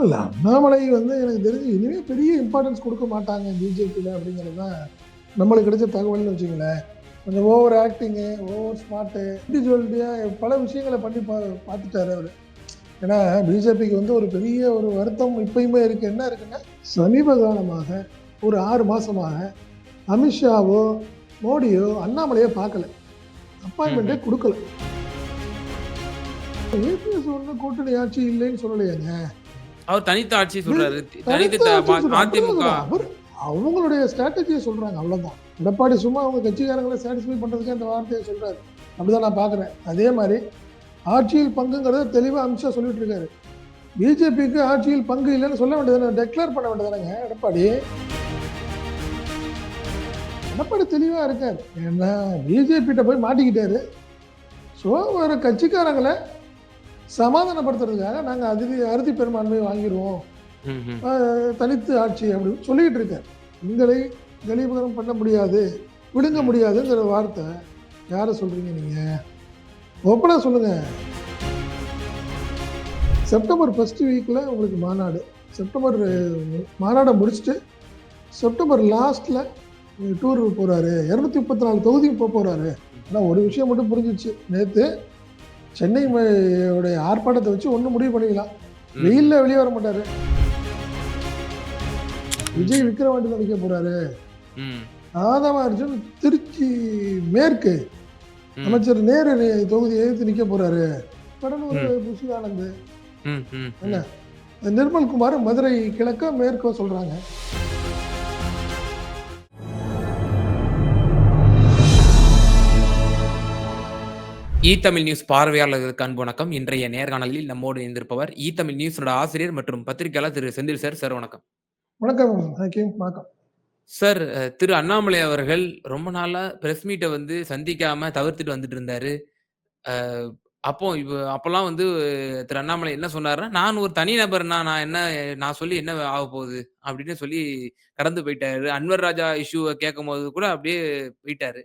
இல்ல அண்ணாமலை வந்து எனக்கு தெரிஞ்சு இனிமே பெரிய இம்பார்ட்டன்ஸ் கொடுக்க மாட்டாங்க பிஜேபியில் அப்படிங்கிறது தான் நம்மளுக்கு கிடைச்ச தகவல்னு வச்சுங்களேன் கொஞ்சம் ஓவர் ஆக்டிங்கு ஓவர் ஸ்மார்ட்டு இண்டிவிஜுவல்ட்டியாக பல விஷயங்களை பண்ணி பா பார்த்துட்டாரு அவர். ஏன்னா பிஜேபிக்கு வந்து ஒரு பெரிய ஒரு வருத்தம் இப்பயுமே இருக்கு. என்ன இருக்குன்னா சமீப காலமாக ஒரு ஆறு மாசமாக அமித்ஷாவோ மோடியோ அண்ணாமலையோ பார்க்கல. அப்பாயின்மெண்ட்டே கொடுக்கல. ஏபிஎஸ் ஒன்றும் கூட்டணி ஆட்சி இல்லைன்னு சொல்லலையாங்க அவர் தனித்த ஆட்சி சொல்றாரு. தனித்த. அதிமுக. அவங்களுடைய ஸ்ட்ராட்டஜியை சொல்றாங்க அவ்வளவுதான். எடப்பாடி சும்மா அவங்க கட்சிக்காரங்களை சாட்டிஸ்ஃபை பண்றதுக்கு அந்த வார்த்தையை சொல்றாரு. அப்படிதான் நான் பாக்குறேன். அதே மாதிரி ஆட்சியில் பங்குங்கிறத தெளிவா அமித்ஷா சொல்லிட்டு இருக்காரு பிஜேபிக்கு ஆட்சியில் பங்கு இல்லைன்னு சொல்ல வேண்டியதானே டெக்ளேர் பண்ண வேண்டியதானங்க எடப்பாடி. எடப்பாடி தெளிவா இருக்காரு. ஏன்னா பிஜேபிட்ட போய் மாட்டிக்கிட்டாரு. ஸோ ஒரு கட்சிக்காரங்களை சமாதானப்படுத்துறதுக்காக நாங்கள் அதிக அறுதி பெரும்பான்மை வாங்கிடுவோம் தனித்து ஆட்சி அப்படின்னு சொல்லிட்டு இருக்கார் உங்களை கலீபகரம் பண்ண முடியாது விடுங்க முடியாதுங்கிற வார்த்தை யாரை சொல்றீங்க நீங்க? ஓப்பனா சொல்லுங்க. செப்டம்பர் ஃபர்ஸ்ட் வீக்ல உங்களுக்கு மாநாடு. செப்டம்பர் மாநாடை முடிச்சுட்டு செப்டம்பர் லாஸ்ட்ல டூர் போறாரு. இரநூத்தி முப்பத்தி நாலு தொகுதிக்கு போக போறாரு. ஆனால் ஒரு விஷயம் மட்டும் புரிஞ்சிச்சு. நேற்று சென்னை உடைய ஆர்ப்பாட்டத்தை வச்சு ஒன்றும் முடிவு பண்ணிக்கலாம். வெயில்ல வெளியே வர மாட்டாரு விஜய் விக்ரவாண்டி நடிக்க போறாரு ஆதவ அர்ஜுன் திருச்சி மேற்கு. அமைச்சர் நேரு தொகுதியை எதிர்த்து நிக்க போறாரு கடலூர் புஷி ஆனந்த் என்ன? ம். நிர்மல்குமார் மதுரை கிழக்க மேற்கோ சொல்றாங்க இ தமிழ் நியூஸ் பார்வையாளர்களுக்கு அன்பு வணக்கம். இன்றைய நேர்காணலில் நம்மோடு இணைந்திருப்பவர் இ தமிழ் நியூஸோட ஆசிரியர் மற்றும் பத்திரிகையாளர் திரு செந்தில் சார். சார் வணக்கம். வணக்கம். வணக்கம். சார் திரு அண்ணாமலை அவர்கள் ரொம்ப நாளா பிரஸ் மீட்டை வந்து சந்திக்காம தவிர்த்துட்டு வந்துட்டு இருந்தாரு. அப்போ இவ அப்பெல்லாம் வந்து திரு அண்ணாமலை என்ன சொன்னாருன்னா நான் ஒரு தனி நபர்னா நான் என்ன நான் சொல்லி என்ன ஆக போகுது? அப்படின்னு சொல்லி கடந்து போயிட்டாரு. அன்வர் ராஜா இஷ்யூவை கேட்கும் போது கூட அப்படியே போயிட்டாரு.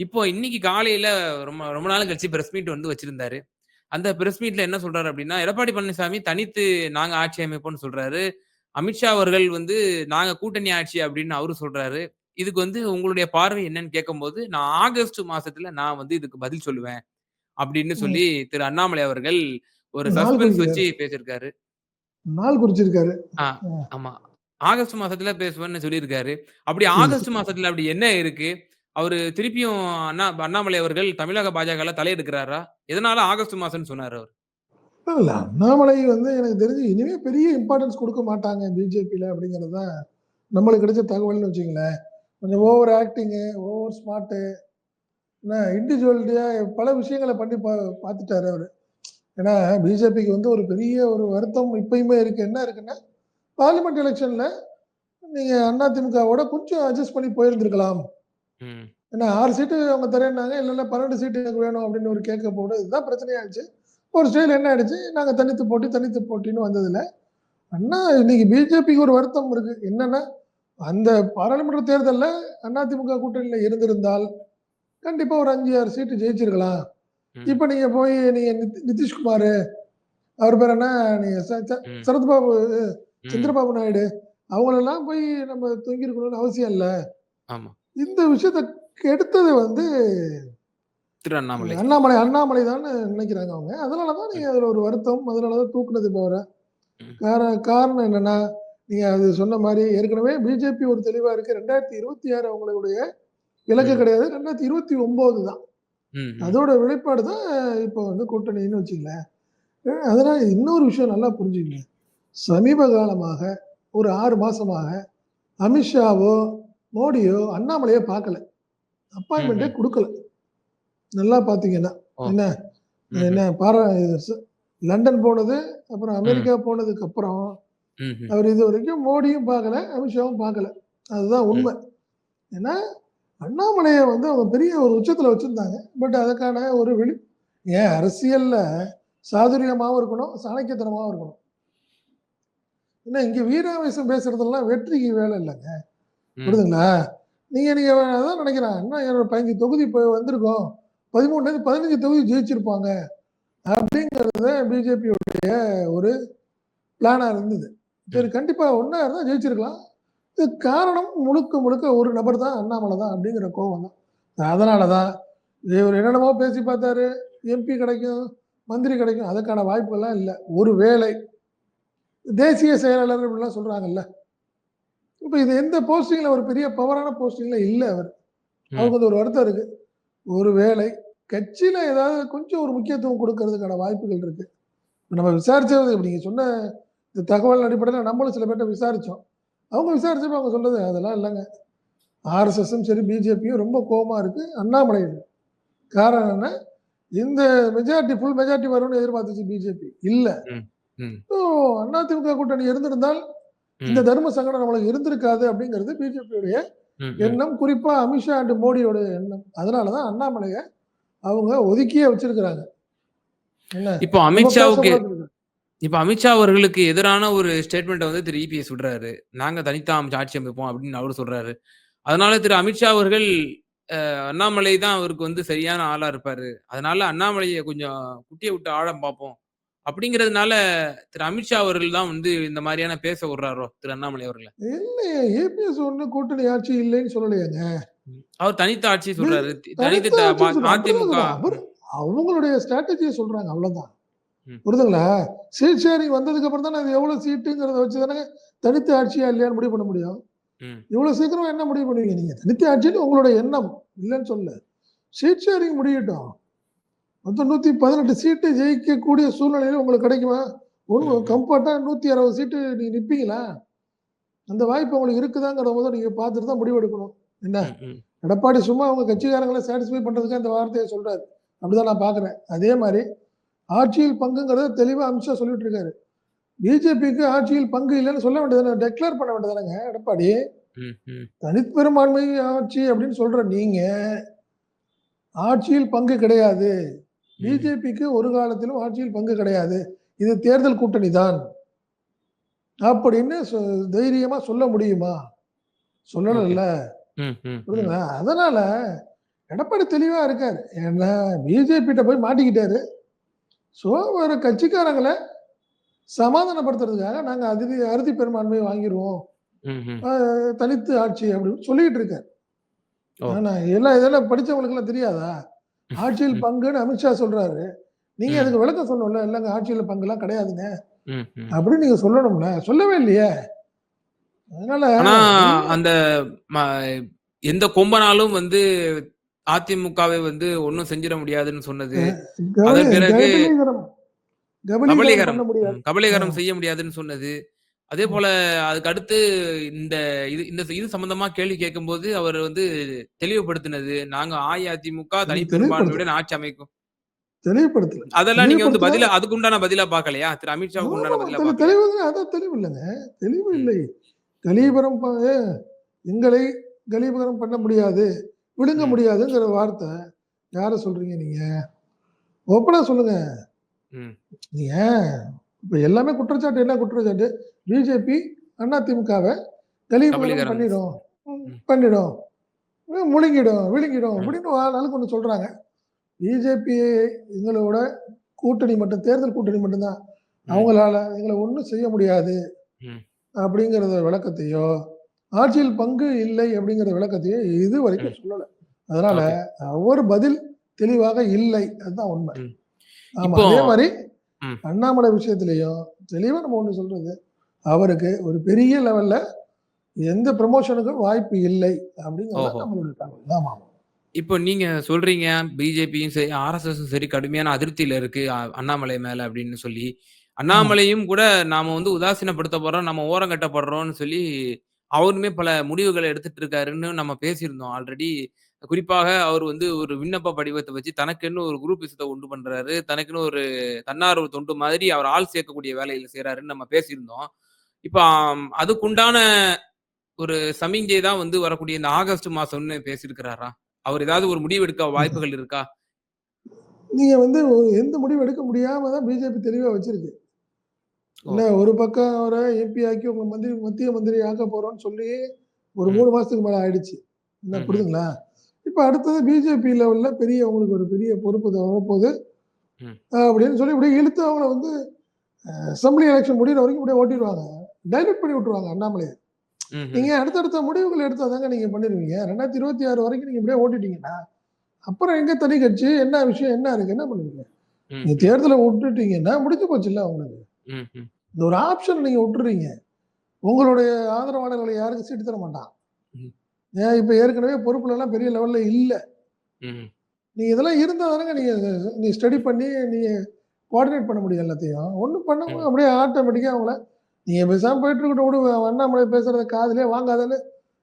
இப்போ இன்னைக்கு காலையில ரொம்ப ரொம்ப நாள் கழிச்சு பிரஸ் மீட் வந்து வச்சிருந்தாரு. அந்த பிரஸ் மீட்ல என்ன சொல்றாரு அப்படின்னா எடப்பாடி பழனிசாமி தனித்து நாங்க ஆட்சி அமைப்போம்னு சொல்றாரு. அமித்ஷா அவர்கள் வந்து நாங்க கூட்டணி ஆட்சி அப்படின்னு அவரு சொல்றாரு. இதுக்கு வந்து உங்களுடைய பார்வை என்னன்னு கேட்கும்போது நான் ஆகஸ்ட் மாசத்துல நான் வந்து இதுக்கு பதில் சொல்லுவேன் அப்படின்னு சொல்லி திரு அண்ணாமலை அவர்கள் ஒரு சஸ்பென்ஸ். வச்சு பேசியிருக்காரு. நாள் குறிச்சிருக்காரு. ஆமா. ஆகஸ்ட் மாசத்துல பேசுவேன்னு சொல்லியிருக்காரு. அப்படி ஆகஸ்ட் மாசத்துல அப்படி என்ன இருக்கு? அவரு திருப்பியும் அண்ணா அண்ணாமலை அவர்கள் தமிழக பாஜக தலையெடுக்கிறாரா எதனால ஆகஸ்ட் மாசம்னு சொன்னார் அவர்? இல்ல அண்ணாமலை வந்து எனக்கு தெரிஞ்சு இனிமே பெரிய இம்பார்ட்டன்ஸ் கொடுக்க மாட்டாங்க பிஜேபியில் அப்படிங்கிறது தான் நம்மளுக்கு கிடைச்ச தகவல்னு வச்சுங்களேன் கொஞ்சம் ஓவர் ஆக்டிங்கு ஓவர் ஸ்மார்ட்டு என்ன இண்டிவிஜுவல்ட்டியாக பல விஷயங்களை பண்ணி பா பார்த்துட்டாரு அவர். ஏன்னா பிஜேபிக்கு வந்து ஒரு பெரிய ஒரு வருத்தம் இப்பயுமே இருக்குது என்ன இருக்குன்னா பார்லிமெண்ட் எலெக்ஷனில் நீங்கள் அதிமுகவோட கொஞ்சம் அட்ஜஸ்ட் பண்ணி போயிருந்திருக்கலாம். ஏன்னா ஆறு சீட்டு அவங்க தரேன்னாங்க இல்லை இல்லை பன்னெண்டு சீட்டு எனக்கு வேணும் அப்படின்னு ஒரு கேட்க போடு இதுதான் பிரச்சனையாச்சு ஒரு ஸ்டைல் என்ன ஆயிடுச்சு நாங்கள் தனித்து போட்டி தனித்து போட்டின்னு வந்ததில்ல. அண்ணா இன்னைக்கு பிஜேபிக்கு ஒரு வருத்தம் இருக்கு. என்னன்னா அந்த பாராளுமன்ற தேர்தலில் அதிமுக கூட்டணியில் இருந்திருந்தால் கண்டிப்பா ஒரு அஞ்சு ஆறு சீட்டு ஜெயிச்சிருக்கலாம். இப்போ நீங்க போய் நீங்க நிதி- நிதிஷ்குமார் அவர் பேர் என்ன? நீங்க சரத்பாபு. சந்திரபாபு நாயுடு அவங்களெல்லாம் போய் நம்ம தொங்கிருக்கணும்னு அவசியம் இல்லை. இந்த விஷயத்தை கெடுத்தது வந்து திரு அண்ணாமலை. அண்ணாமலை அண்ணாமலை தான் நினைக்கிறாங்க அவங்க. அதனால தான் நீங்க அதுல ஒரு வருத்தம் அதனால தான் தூக்குனது ம். காரணம் காரணம் என்னன்னா நீங்க அது சொன்ன மாதிரி ஏற்கனவே பிஜேபி ஒரு தெளிவா இருக்கு. ரெண்டாயிரத்தி இருபத்தி ஆறு அவங்களுடைய இலக்கு. கிடையாது. ரெண்டாயிரத்தி இருபத்தி ஒன்பது தான். அதோட வெளிப்பாடு தான் இப்போ வந்து கூட்டணின்னு வச்சுங்களேன் அதனால இன்னொரு விஷயம் நல்லா புரிஞ்சுக்கங்க. சமீப காலமாக ஒரு ஆறு மாசமாக அமித்ஷாவோ மோடியோ அண்ணாமலையோ பார்க்கல. அப்பாயின்மெண்ட்டே. கொடுக்கல. நல்லா பார்த்தீங்கன்னா. என்ன? என்ன? பாரா லண்டன் போனது அப்புறம் அமெரிக்கா போனதுக்கு அப்புறம். அவர் இது வரைக்கும் மோடியும் பார்க்கல அமித்ஷாவும் பார்க்கல. அதுதான் உண்மை. ஏன்னா அண்ணாமலையை வந்து அவங்க பெரிய ஒரு உச்சத்துல வச்சிருந்தாங்க. பட் அதுக்கான ஒரு வெளி ஏன் அரசியல்ல சாதுரியமாவும் இருக்கணும் சாணக்கியத்தனமாவும் இருக்கணும். ஏன்னா இங்க வீராவேசம் பேசுறதெல்லாம் வெற்றிக்கு வேலை இல்லைங்க. புரியுதுங்களா நீங்க நீங்க அதான் நினைக்கிறேன் இன்னும் என்னோட பதினஞ்சு தொகுதி இப்போ வந்திருக்கோம் பதிமூணுலேருந்து பதினஞ்சு தொகுதி ஜெயிச்சிருப்பாங்க அப்படிங்கிறது பிஜேபியோடைய ஒரு பிளானா இருந்தது. சரி கண்டிப்பா ஒண்ணா இருந்தா ஜெயிச்சிருக்கலாம். இதுக்கு காரணம் முழுக்க முழுக்க ஒரு நபர் தான் அண்ணாமலை தான் அப்படிங்கிற கோவம் தான். அதனால தான் இவர் என்னென்னமோ பேசி பார்த்தாரு. எம்பி கிடைக்கும், மந்திரி கிடைக்கும். அதுக்கான வாய்ப்புகள்லாம் இல்ல. ஒரு வேளை தேசிய செயலாளர் இப்படிலாம் சொல்றாங்கல்ல. இப்ப இது எந்த போஸ்டிங்ல ஒரு பெரிய பவரான போஸ்டிங்ல இல்ல அவர். அவருக்கு வந்து ஒரு வருத்தம் இருக்கு. ஒரு வேளை கட்சியில ஏதாவது கொஞ்சம் ஒரு முக்கியத்துவம் கொடுக்கறதுக்கான வாய்ப்புகள் இருக்கு. நம்ம விசாரிச்சது நீங்க சொன்ன இந்த தகவல் அடிப்படையில நம்மளும் சில பேர்ட்ட விசாரிச்சோம். அவங்க விசாரிச்சப்ப அவங்க சொல்றது அதெல்லாம் இல்லங்க. ஆர்எஸ்எஸும் சரி, பிஜேபியும் ரொம்ப கோவமா இருக்கு. அண்ணாமலை காரணம் என்ன? இந்த மெஜாரிட்டி ஃபுல் மெஜாரிட்டி வரும்னு எதிர்பார்த்துச்சு பிஜேபி. இல்ல. அதிமுக கூட்டணி இருந்திருந்தால் இந்த. தர்ம சங்கடம் நம்மளுக்கு இருந்திருக்காது அப்படிங்கிறது பிஜேபியுடைய. எண்ணம். குறிப்பா அமித்ஷா அண்ட் மோடியோட எண்ணம். அதனால தான் அண்ணாமலைய அவங்க ஒதுக்கியே வச்சிருக்கிறாங்க. இப்போ அமித்ஷாவுக்கு. இப்ப அமித்ஷா அவர்களுக்கு எதிரான ஒரு ஸ்டேட்மெண்ட்ட வந்து திரு இபிஎஸ் விடுறாரு. நாங்க தனித்து அம் ஆட்சி அமைப்போம் அப்படின்னு அவரு சொல்றாரு. அதனால திரு அமித்ஷா அவர்கள் அண்ணாமலை தான் அவருக்கு வந்து சரியான ஆளா இருப்பாரு. அதனால அண்ணாமலைய கொஞ்சம் குட்டிய விட்டு ஆழம் பார்ப்போம். அப்படிங்கிறதுனால திரு அமித்ஷா அவர்கள் தான் வந்து இந்த மாரியான பேச விடுறாரோ திரு அண்ணாமலை அவர்கள? இல்லையே ஏபிஎஸ் ஒண்ணும் கூட்டணி ஆட்சி இல்லைன்னு சொல்லலையேங்க. அவர் தனித்து ஆட்சி சொல்றாரு. தனித்து. அதிமுக அவங்களுடைய ஸ்ட்ராட்டஜிய சொல்றாங்க அவ்வளவுதான். ம். புரியுதுங்களா? சீட் ஷேரிங் வந்ததுக்கு அப்புறம் தானே அது எவ்வளவு சீட்டுங்கிறத வச்சு தானே தனித்து ஆட்சியா இல்லையான்னு முடிவு பண்ண முடியும். இவ்வளவு சீக்கிரம் என்ன முடிவு பண்ணுவீங்க நீங்க? தனித்து ஆட்சின்னு உங்களுடைய எண்ணம் இல்லைன்னு சொல்லல. சீட் ஷேரிங் முடியட்டும். மொத்தம் 118 சீட்டு ஜெயிக்கக்கூடிய சூழ்நிலையில உங்களுக்கு கிடைக்குமா? ஒண்ணு ம். கம்ஃபர்ட்டா 160 சீட்டு நீங்க நிப்பீங்களா? அந்த வாய்ப்பு உங்களுக்கு இருக்குதாங்கிறத முதல்ல நீங்க பார்த்துட்டு தான் முடிவெடுக்கணும். என்ன? எடப்பாடி சும்மா அவங்க கட்சிக்காரங்கள சாட்டிஸ்ஃபை பண்றதுக்கு அந்த வார்த்தைய சொல்றாரு. அப்படிதான் நான் பார்க்கிறேன். அதே மாரி ஆட்சியில் பங்குங்கிறத தெளிவா அமித்ஷா சொல்லிட்டு இருக்காரு. பிஜேபிக்கு ஆட்சியில் பங்கு இல்லன்னு சொல்ல வேண்டியதுதானே. டிக்ளேர் பண்ண வேண்டியதுதானங்க எடப்பாடி. தனிப்பெரும்பான்மை ஆட்சி அப்படின்னு சொல்ற நீங்க, ஆட்சியில் பங்கு கிடையாது. பிஜேபிக்கு ஒரு காலத்திலும் ஆட்சியில் பங்கு கிடையாது. இது தேர்தல் கூட்டணி தான். அப்படின்னு தைரியமா சொல்ல முடியுமா? ம். புரியுதுங்களா? அதனால எடப்பாடி தெளிவா இருக்காரு. ஏன்னா பிஜேபிட்ட போய் மாட்டிக்கிட்டாரு. ஸோ ஒரு கட்சிக்காரங்கள சமாதானப்படுத்துறதுக்காக நாங்க அதிதி அறுதி பெரும்பான்மை வாங்கிருவோம். ம். ம். அ தனித்து ஆட்சி அப்படின்னு சொல்லிட்டு இருக்காரு. ஓ! ஆனா எல்லாம் இதெல்லாம் படிச்சவங்களுக்கெல்லாம் தெரியாதா? ஆட்சியில். பங்குன்னு அமித்ஷா சொல்றாரு. நீங்க. அதுக்கு விளக்கம் சொல்லணும்ல. இல்லங்க ஆட்சியில பங்குலாம் கிடையாதுங்க. அப்படின்னு நீங்க சொல்லணும்ல. சொல்லவே இல்லையே. அதனால அந்த எந்த கொம்பனாலும் வந்து அதிமுகவை வந்து ஒண்ணும் செஞ்சிட முடியாதுன்னு சொன்னது. அதன் பிறகு கபலீகரம். கபலீகரம் செய்ய முடியாதுன்னு சொன்னது. ம். அதேபோல அதுக்கு அடுத்து இந்த இது இந்த இது சம்பந்தமா கேள்வி கேட்கும்போது அவர் வந்து தெளிவுபடுத்தினது. நாங்க அஇஅதிமுக தெளி தனி தெளிவுபடுத்தல. பெரும்பான்மையுடன் ஆட்சி அமைக்கும். தெளிவுபடுத்தல. அதெல்லாம் நீங்க வந்து பதிலா அதுக்கு உண்டான பதிலா பார்க்கலையா? திரு அமித்ஷாவுக்கு உண்டான. பதிலா தெளி பார்க்கலையா? தெளிவுங்க அதான் தெளிவு இல்லங்க. தெளிவு. இல்லை. கலீபரம் எங்களை கலீபரம் பண்ண முடியாது. விழுங்க. முடியாதுங்கிற வார்த்தை யார சொல்றீங்க நீங்க? ஓப்பனா சொல்லுங்க. நீங்க இப்ப எல்லாமே குற்றச்சாட்டு என்ன குற்றச்சாட்டு? பிஜேபி அதிமுகவ கபலீகரம். பண்ணிடும். பண்ணிடும். முழுங்கிடும், விழுங்கிடும். அப்படின்னு ஆளாளுக்கு ஒண்ணு சொல்றாங்க. பிஜேபி எங்களோட கூட்டணி மட்டும் தேர்தல் கூட்டணி மட்டும் தான். ம். அவங்களால எங்கள ஒண்ணும் செய்ய முடியாது. அப்படிங்கிறத விளக்கத்தையோ, ஆட்சியில் பங்கு இல்லை அப்படிங்கிற விளக்கத்தையோ இதுவரைக்கும் ம். சொல்லல. அதனால. அவர் பதில் தெளிவாக இல்லை. அதுதான் உண்மை. ஆமா. அதே மாரி ம். அண்ணாமலை விஷயத்திலயும் தெளிவா நம்ம ஒண்ணு சொல்றது, அவருக்கு ஒரு பெரிய லெவல்ல எந்த ப்ரமோஷனுக்கும் வாய்ப்பு இல்லை அப்படிங்கிறது! நம்மளுடைய தகவல். ஆமா. இப்போ நீங்க சொல்றீங்க பிஜேபியும் சரி, ஆர்எஸ்எஸும் சரி கடுமையான அதிருப்தியில இருக்கு அண்ணாமலை மேல அப்படின்னு சொல்லி. அண்ணாமலையும் கூட நாம வந்து உதாசீனப்படுத்த போறோம், நம்ம ஓரங்கட்டப்படுறோம்னு சொல்லி அவருமே பல முடிவுகள எடுத்துட்டு இருக்காருன்னு நம்ம பேசியிருந்தோம் ஆல்ரெடி. குறிப்பாக அவர் வந்து ஒரு விண்ணப்ப படிவத்த வச்சு தனக்குன்னு ஒரு குரூப்பிசத்த உண்டு பண்றாரு. தனக்குன்னு ஒரு தன்னார்வ தொண்டு மாதிரி அவர் ஆள் சேர்க்கக்கூடிய வேலையில செய்றாருன்னு நம்ம பேசியிருந்தோம். இப்ப அதுக்குண்டான ஒரு சமிஞ்சை தான் வந்து வரக்கூடிய இந்த ஆகஸ்ட் மாசம்னு பேசியிருக்கிறாரா? அவர் ஏதாவது ஒரு முடிவு எடுக்க வாய்ப்புகள் இருக்கா? நீங்க வந்து எந்த முடிவும் எடுக்க முடியாம தான் பிஜேபி தெளிவா வச்சிருக்கு. என்ன ஒரு பக்கம் அவர எம்பி ஆக்கி உங்க மந்திரி மத்திய மந்திரி ஆக்க போறோம்ன்னு சொல்லி ஒரு ம். 3 மாசத்துக்கு மேல ஆயிடுச்சு. என்ன. புரியுதுங்களா? இப்ப அடுத்தது பிஜேபி லெவல்ல பெரிய உங்களுக்கு ஒரு பெரிய பொறுப்பு வரப்போகுது. அப்படின்னு சொல்லி இப்படியே இழுத்து அவங்கள வந்து அசம்பிளி எலெக்ஷன் முடிகிற வரைக்கும் இப்படியே ஓட்டிடுவாங்க டைலூட் பண்ணி விட்டுருவாங்க அண்ணாமலையை. நீங்க அடுத்தடுத்த முடிவுகள் எடுத்தாதாங்க நீங்க பண்ணிருவீங்க ரெண்டாயிரத்தி இருபத்தி ஆறு வரைக்கும் நீங்க இப்படியே ஓட்டிட்டீங்கன்னா அப்புறம் எங்க தனி கட்சி என்ன விஷயம் என்ன இருக்கு என்ன பண்ணுவீங்க. நீங்க தேர்தலை விட்டுட்டீங்கன்னா முடிஞ்சு போச்சு இல்ல உங்களுக்கு. இந்த ஒரு ஆப்ஷன் நீங்க விட்டுறீங்க உங்களுடைய ஆதரவாளர்களை யாருக்கும் சீட்டு தர மாட்டான். ஏன் இப்ப ஏற்கனவே பொறுப்புல எல்லாம் பெரிய லெவல்ல இல்ல. நீங்க இதெல்லாம் இருந்தா தானங்க நீங்க நீ ஸ்டடி பண்ணி நீங்க கோஆர்டினேட் பண்ண முடியும் எல்லாத்தையும் ஒன்றும் பண்ணாம ம். அப்படியே ஆட்டோமேட்டிக்கா அவங்கள நீங்க பேசாம போயிட்டு இருக்கட்டும் விடு அண்ணாமலை பேசுறத காதுலயே வாங்காதன்னு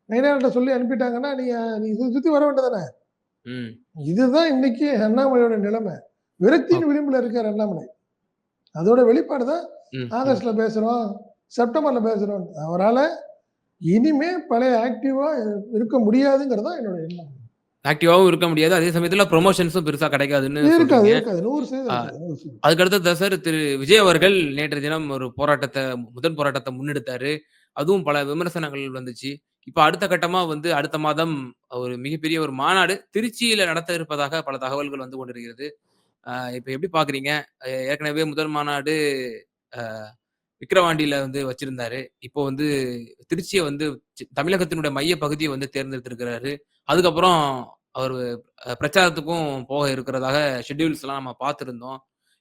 நைனாட்ட சொல்லி அனுப்பிட்டாங்கன்னா நீங்க நீ சுத்தி சுத்தி வர வேண்டியதானே. இதுதான் இன்னைக்கு அண்ணாமலையோட நிலைமை விரக்தியின் விளிம்புல இருக்கார் அண்ணாமலை அதோட வெளிப்பாடு தான். ஆகஸ்ட்ல பேசுறோம் செப்டம்பர்ல பேசுறோம் அவரால இனிமே பழைய ஆக்டிவா இருக்க முடியாதுங்கிறது என்னோட எண்ணம் ஆக்டிவாவும் இருக்க முடியாது. அதே சமயத்துல ப்ரமோஷன்ஸும் பெருசா கிடைக்காதுன்னு இருக்காது சொல்றீங்க. இருக்காது நூறு ஆ. சதவீதம் இருக்காது, நூறு சதவீதம். அதுக்கு அடுத்தது சார் திரு விஜய் அவர்கள் நேற்றைய தினம் ஒரு போராட்டத்த முதல் போராட்டத்த முன்னெடுத்தாரு. அதுவும் பல விமர்சனங்கள் வந்துச்சு. இப்ப அடுத்த கட்டமா வந்து அடுத்த மாதம் ஒரு மிகப்பெரிய ஒரு மாநாடு திருச்சியில நடத்த இருப்பதாக பல தகவல்கள் வந்து கொண்டிருக்கிறது. இப்ப எப்படி பார்க்குறீங்க? அ ஏற்கனவே முதல் மாநாடு அ விக்கிரவாண்டியில வந்து வச்சிருந்தாரு. இப்போ வந்து திருச்சிய வந்து தமிழகத்தினுடைய மைய பகுதிய வந்து தேர்ந்தெடுத்திருக்கிறாரு. அதுக்கப்புறம் அவரு பிரச்சாரத்துக்கும் போக இருக்கிறதாக ஷெட்யூல்ஸ்லாம் நம்ம பார்த்திருந்தோம்.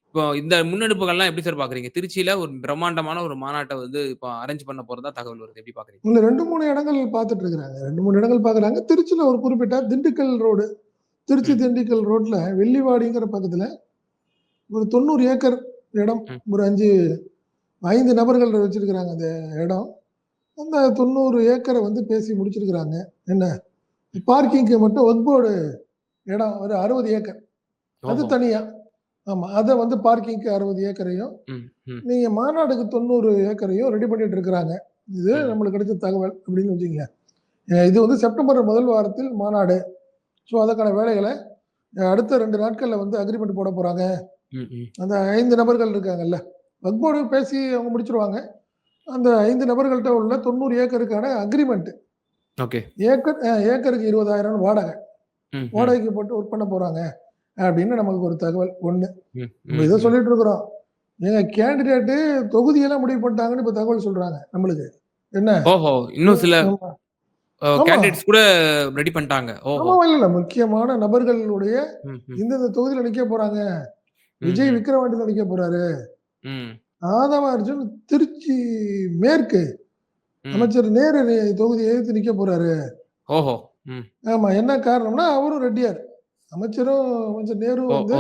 இப்போ இந்த முன்னெடுப்புகள்லாம் எப்படி சார் பார்க்குறீங்க? திருச்சியில ஒரு பிரம்மாண்டமான ஒரு மாநாட்ட வந்து இப்போ அரேஞ்ச் பண்ண போறதா தகவல் வருது. எப்படி பார்க்குறீங்க? இல்ல 2, 3 இடங்கள் பார்த்துட்டு இருக்கிறாங்க. 2, 3 இடங்கள் பார்க்குறாங்க. திருச்சியில ஒரு குறிப்பிட்ட திண்டுக்கல் ரோடு, திருச்சி. திண்டுக்கல் ரோட்ல வெள்ளிவாடிங்கிற பக்கத்துல ஒரு 90 ஏக்கர் இடம். ஒரு 5 5 நபர்கள் வச்சிருக்கிறாங்க அந்த இடம். அந்த 90 ஏக்கர வந்து பேசி முடிச்சிருக்கிறாங்க. என்ன பார்க்கிங்க்கு மட்டும் போர்டு இடம் ஒரு 60 ஏக்கர். அது ஓஹோ! தனியா. ஆமா. அத வந்து பார்க்கிங்க்கு 60 ஏக்கரையும், ம், ம். நீங்க மாநாடுக்கு 90 ஏக்கரையும் ரெடி பண்ணிட்டு இருக்கிறாங்க. இது. நம்மளுக்கு கிடைச்ச தகவல் அப்படின்னு வச்சுக்கங்க. இது வந்து செப்டம்பர் முதல் வாரத்தில் மாநாடு. ஸோ அதற்கான வேலைகள அடுத்த 2 நாட்கள்ல வந்து அக்ரீமெண்ட் போட ம். அந்த 5 நபர்கள் இருக்காங்கல்ல. வக்ஃப் போர்டு பேசி அவங்க முடிச்சுருவாங்க. அந்த 5 நபர்கள்ட்ட உள்ள 90 ஏக்கருக்கான அக்ரீமெண்ட். ஓகே. ஏக்கர் ஏக்கருக்கு 20,000 வாடகை. வாடகைக்கு போட்டு ஒர்க் பண்ண போறாங்க. அப்படின்னு நமக்கு ஒரு தகவல் 1. ம், நம்ம ம், இத. சொல்லிட்டு இருக்கிறோம். ஏங்க கேண்டிடேட் தொகுதியெல்லாம் முடிவு பண்ணிட்டாங்கன்னு இப்ப தகவல் சொல்றாங்க நம்மளுக்கு. என்ன? ஓஹோ! இன்னும் சில. கேண்டிடேட்ஸ் கூட ரெடி பண்ணிட்டாங்க. ஆமா இல்ல. முக்கியமான நபர்களுடைய. இந்தந்த தொகுதியில நிக்க போறாங்க. விஜய் ம். விக்கிரவாண்டியில நிக்க போறாரு. ஆதவ அர்ஜுன் திருச்சி மேற்கு. அமைச்சர் நேரு தொகுதியை எதிர்த்து நிக்க போறாரு. ஓஹோ! ஆமா. என்ன காரணம்னா அவரும் ரெட்டியார். அமைச்சரும் அமைச்சர் நேரு வந்து!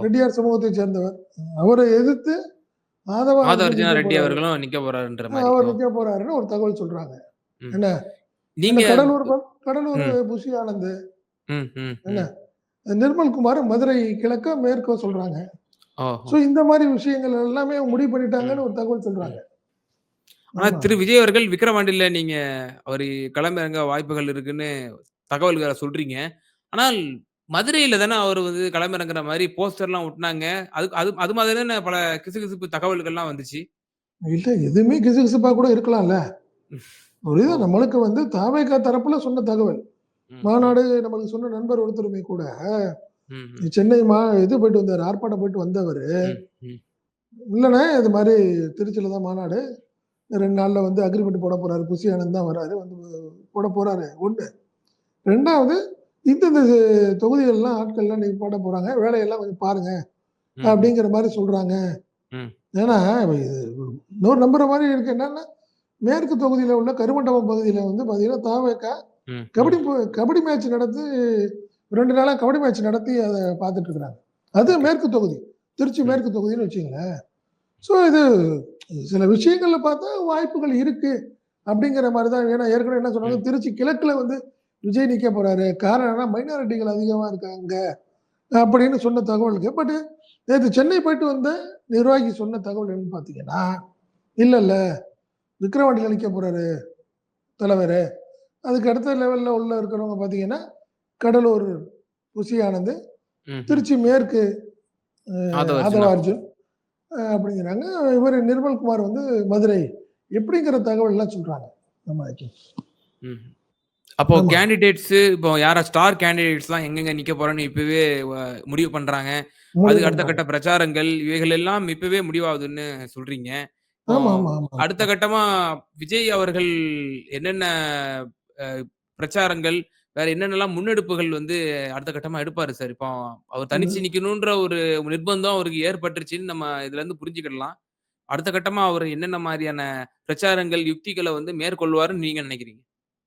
ரெட்டியார் சமூகத்தை சேர்ந்தவர். அவரை எதிர்த்து நிக்க ரெட்டி. அவர்களும் நிக்க போறாருன்ற. அவர்! நிக்க போறாருன்னு ஒரு தகவல் சொல்றாங்க. என்ன? நீங்க கடலூர் கடலூர். புஷி ஆனந்த். என்ன? நிர்மல் குமார் மதுரை கிழக்கோ, மேற்கோ சொல்றாங்க. ஸோ இந்த மாரி விஷயங்கள் எல்லாமே முடிவு. பண்ணிட்டாங்கன்னு ஒரு தகவல் சொல்றாங்க. ஆனா. திரு விஜய் அவர்கள் விக்கிரவாண்டியில நீங்க அவரு களமிறங்க வாய்ப்புகள் இருக்குன்னு தகவல் வேற சொல்றீங்க. ஆனால் மதுரையில தானே அவரு வந்து களமிறங்குற மாரி போஸ்டர்லாம் ஒட்டுனாங்க. அது அது அது மாதிரி தானே பல கிசுகிசுப்பு தகவல்கள்லாம் வந்துச்சு. இல்ல எதுவுமே கிசுகிசுப்பா கூட இருக்கலாம்ல. ஒரு இது! நம்மளுக்கு வந்து தாவேகா தரப்புல சொன்ன தகவல். மாநாடு நமக்கு சொன்ன நண்பர் ஒருத்தருமே கூட. சென்னை மா இது போயிட்டு வந்தாரு. ஆர்ப்பாட்டம் போயிட்டு வந்தவரு. இல்லண்ணே இது மாரி திருச்சியில தான் மாநாடு. 2 நாள்ல வந்து அக்ரீமெண்ட் போட போறாரு. புஷி ஆனந்த் தான் வராரு. வந்து போட போறாரு. 1. 2வது இந்தந்த தொகுதிகள்லாம் ஆட்கள்லாம் நிப்பாட்ட போறாங்க. வேலையெல்லாம் கொஞ்சம் பாருங்க. அப்படிங்கிற மாரி சொல்றாங்க. ஏன்னா இது இன்னொரு நம்புற மாரி இருக்கு என்னன்னா, மேற்கு தொகுதியில உள்ள கருமண்டபம் பகுதியில வந்து பார்த்தீங்கன்னா, தாவேகா ம், கபடி கபடி மேட்ச் நடத்தி 2 நாளா கபடி மேட்ச் நடத்தி அத பார்த்துட்டு இருக்கிறாங்க. அது. மேற்கு தொகுதி. திருச்சி ம். மேற்கு தொகுதின்னு வச்சுக்கங்களேன். ஸோ இது சில விஷயங்கள்ல பார்த்தா வாய்ப்புகள் இருக்கு. அப்படிங்கிற மாரி தான். ஏன்னா ஏற்கனவே என்ன சொன்னாங்க, ம். திருச்சி கிழக்குல வந்து விஜய் நிக்க போறாரு. காரணம் என்னன்னா மைனாரிட்டிகள் அதிகமா இருக்காங்க. அப்படின்னு சொன்ன தகவலுக்கு. பட் நேத்து சென்னை போயிட்டு வந்த நிர்வாகி சொன்ன தகவல் என்னன்னு பார்த்தீங்கன்னா, இல்ல, இல்ல விக்கிரவாண்டியில நிக்க போறாரு தலைவரு. அதுக்கு அடுத்த லெவல்ல உள்ள இருக்கிறவங்க பார்த்தீங்கன்னா, கடலூர் ம்ஹ்ம். திருச்சி மேற்கு அ ஆதவ ஆதவ அர்ஜுனா. அர்ஜுன் அ அப்படிங்கிறாங்க. இவரு நிர்மல் குமார் வந்து மதுரை. இப்படிங்கிற தகவல்லாம் சொல்றாங்க. நம்ம. அப்போ. கேண்டிடேட்ஸ் இப்போ யாரா ஸ்டார் கேண்டிடேட்ஸ்லாம் எங்கெங்க நிக்க போறேன்னு இப்பவே முடிவு பண்றாங்க. அதுக்கு அடுத்த. கட்ட பிரச்சாரங்கள் இவைகள் எல்லாம் இப்பவே முடிவாகுதுன்னு சொல்றீங்க. அடுத்த கட்டமா விஜய் அவர்கள் என்னென்ன பிரச்சாரங்கள், வேற என்னென்னலாம் முன்னெடுப்புகள் வந்து அடுத்த கட்டமா எடுப்பாரு சார்? இப்போ அவர் தனிச்சு நிக்கணுன்ற ஒரு நிர்பந்தம் அவருக்கு ஏற்பட்டுருச்சுன்னு நம்ம இதுலருந்து புரிஞ்சுக்கிடலாம். அடுத்த கட்டமா அவரு என்னென்ன மாரியான பிரச்சாரங்கள், யுக்திகள வந்து மேற்கொள்வாருன்னு நீங்க நினைக்கிறீங்க?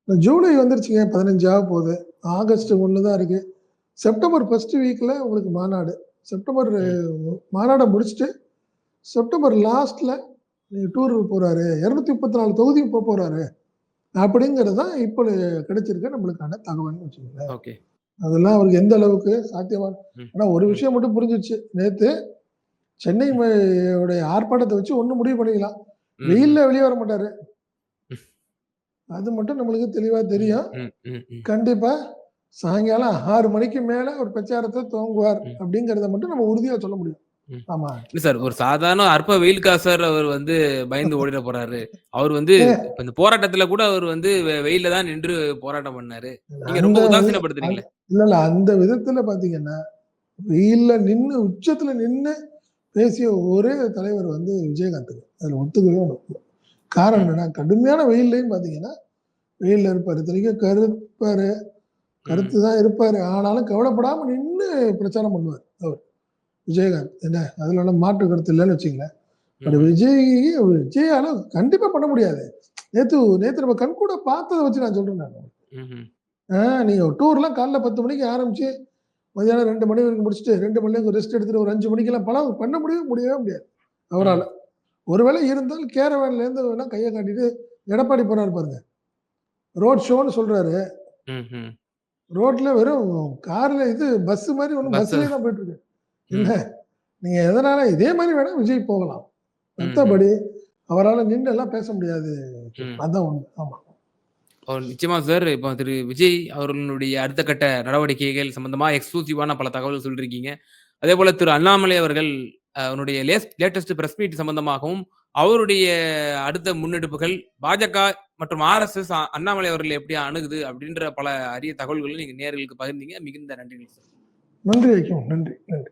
ஜூலை வந்துருச்சுங்க. 15 ஆக போகுது. ஆகஸ்ட் 1 தான் இருக்கு. செப்டம்பர் ஃபர்ஸ்ட் வீக்ல உங்களுக்கு மாநாடு. செப்டம்பர். மாநாட முடிச்சுட்டு, செப்டம்பர் லாஸ்ட்ல நீங்க டூர் போறாரு. 234 தொகுதியும் போ போறாரு. அப்படிங்கிறது தான் இப்போ கிடைச்சிருக்க நம்மளுக்கான தகவல்னு வச்சுக்கோங்களேன். ஓகே. அதெல்லாம் அவருக்கு எந்த அளவுக்கு சாத்தியமா ம். ஆனா ஒரு. விஷயம் மட்டும் புரிஞ்சிருச்சு. நேத்து சென்னை உடைய ஆர்ப்பாட்டத்த வச்சு ஒண்ணு முடிவு பண்ணிக்கலாம். வெயில்ல வெளிய வர மாட்டாரு. அது மட்டும் நம்மளுக்கு தெளிவா தெரியும். கண்டிப்பா சாயங்காலம் 6 மணிக்கு மேல ஒரு பிரச்சாரத்த துவங்குவார் ம். அப்படிங்கிறத மட்டும் நம்ம உறுதியா சொல்ல முடியும். இல்ல சார். ஒரு சாதாரண அற்ப வெயிலுக்கா சார் அவர் வந்து பயந்து ஓடிற போறாரு. அவர் வந்து இந்த போராட்டத்துல கூட அவர் வந்து வெ வெயில்ல தான் நின்று போராட்டம் பண்ணாரு. நீங்க ரொம்ப உதாசீனப்படுத்துறீங்களே. இல்ல, இல்ல. அந்த விதத்துல பார்த்தீங்கன்னா, வெயில்ல நின்னு உச்சத்துல நின்னு பேசிய ஒரே தலைவர் வந்து விஜயகாந்த்ங்க. அதுல ஒத்துக்கவே. காரணம். என்னன்னா, கடுமையான வெயில்லயும் பார்த்தீங்கன்னா, வெயில்ல இருப்பாரு. இத்தனைக்கும் கருப்பாரு. கருத்து. தான் இருப்பாரு. ஆனாலும் கவலைப்படாம நின்னு பிரச்சாரம் பண்ணுவாரு அவரு. விஜயகாந்த். என்ன அதுல மாற்று கருத்து இல்லன்னு வச்சுக்கங்களேன். பட். விஜய் விஜயால கண்டிப்பா பண்ண முடியாது. நேத்து நேத்து நம்ம கண்கூட பார்த்தத வச்சு நான் சொல்றேன் நானு. நீங்க டூர்லாம் காலைல 10 மணிக்கு ஆரம்பிச்சு, மதியானம் 2 மணி வரைக்கும் முடிச்சுட்டு 2 மணி நேரம் ரெஸ்ட் எடுத்துட்டு ஒரு 5 மணிக்கெல்லாம் படம் பண்ண முடியவே முடியவே முடியாது. அவரால. ஒருவேளை இருந்தால் கேரவேன்லேருந்து வேணா கைய காட்டிட்டு எடப்பாடி போறாரு பாருங்க. ரோட் ஷோன்னு சொல்றாரு. ரோட்ல வெறும் கார்ல இது பஸ் ஒண்ணும் பஸ் பஸ்லயே தான் போயிட்டு இருக்கு. என்ன நீங்க எதனால இதே மாரி வேணா விஜய் போகலாம். மத்தபடி அவரால நின்னு எல்லாம் பேச முடியாது. அதான் உண்மை. ஆமா. நிச்சயமா சார். இப்போ திரு விஜய் அவர்களுடைய அடுத்த கட்ட நடவடிக்கைகள் சம்பந்தமா எக்ஸ்க்ளூசிவான பல தகவல்கள் சொல்லியிருக்கீங்க. அதேபோல திரு அண்ணாமலை அவர்கள் அ அவருடைய லேஸ் லேட்டஸ்ட் பிரஸ் மீட் சம்பந்தமாகவும், அவருடைய அடுத்த முன்னெடுப்புகள், பாஜக மற்றும் ஆர்எஸ்எஸ் அண்ணாமலை அவர்கள எப்படி அணுகுது அப்படின்ற பல அரிய தகவல்கள நீங்க நேயர்களுக்கு பகிர்ந்தீங்க. மிகுந்த நன்றிகள் சார். நன்றி வைக்கும். நன்றி, நன்றி.